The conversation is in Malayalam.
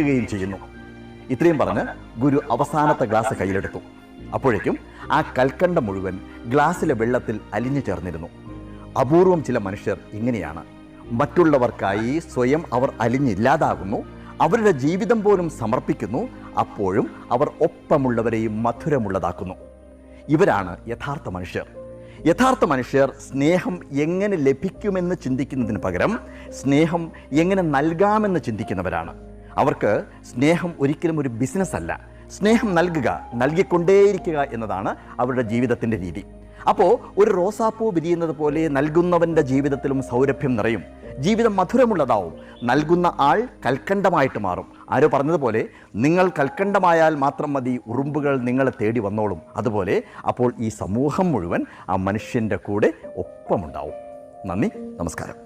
ുകയും ചെയ്യുന്നു. ഇത്രയും പറഞ്ഞ് ഗുരു അവസാനത്തെ ഗ്ലാസ് കയ്യിലെടുത്തു. അപ്പോഴേക്കും ആ കൽക്കണ്ട മുഴുവൻ ഗ്ലാസ്സിലെ വെള്ളത്തിൽ അലിഞ്ഞു ചേർന്നിരുന്നു. അപൂർവം ചില മനുഷ്യർ ഇങ്ങനെയാണ്. മറ്റുള്ളവർക്കായി സ്വയം അവർ അലിഞ്ഞില്ലാതാകുന്നു അവരുടെ ജീവിതം പോലും സമർപ്പിക്കുന്നു അപ്പോഴും അവർ ഒപ്പമുള്ളവരെയും മധുരമുള്ളതാക്കുന്നു. ഇവരാണ് യഥാർത്ഥ മനുഷ്യർ. യഥാർത്ഥ മനുഷ്യർ സ്നേഹം എങ്ങനെ ലഭിക്കുമെന്ന് ചിന്തിക്കുന്നതിന് പകരം സ്നേഹം എങ്ങനെ നൽകാമെന്ന് ചിന്തിക്കുന്നവരാണ്. അവർക്ക് സ്നേഹം ഒരിക്കലും ഒരു ബിസിനസ് അല്ല. സ്നേഹം നൽകുക നൽകിക്കൊണ്ടേയിരിക്കുക എന്നതാണ് അവരുടെ ജീവിതത്തിന്റെ രീതി. അപ്പോൾ ഒരു റോസാപ്പൂ വിരിയുന്നത് പോലെ നൽകുന്നവന്റെ ജീവിതത്തിലും സൗരഭ്യം നിറയും. ജീവിതം മധുരമുള്ളതാവും. നൽകുന്ന ആൾ കൽക്കണ്ടമായിട്ട് മാറും. ആരോ പറഞ്ഞതുപോലെ നിങ്ങൾ കൽക്കണ്ടമായാൽ മാത്രം മതി ഉറുമ്പുകൾ നിങ്ങളെ തേടി വന്നോളും. അതുപോലെ അപ്പോൾ ഈ സമൂഹം മുഴുവൻ ആ മനുഷ്യന്റെ കൂടെ ഒപ്പമുണ്ടാവും. നന്ദി നമസ്കാരം.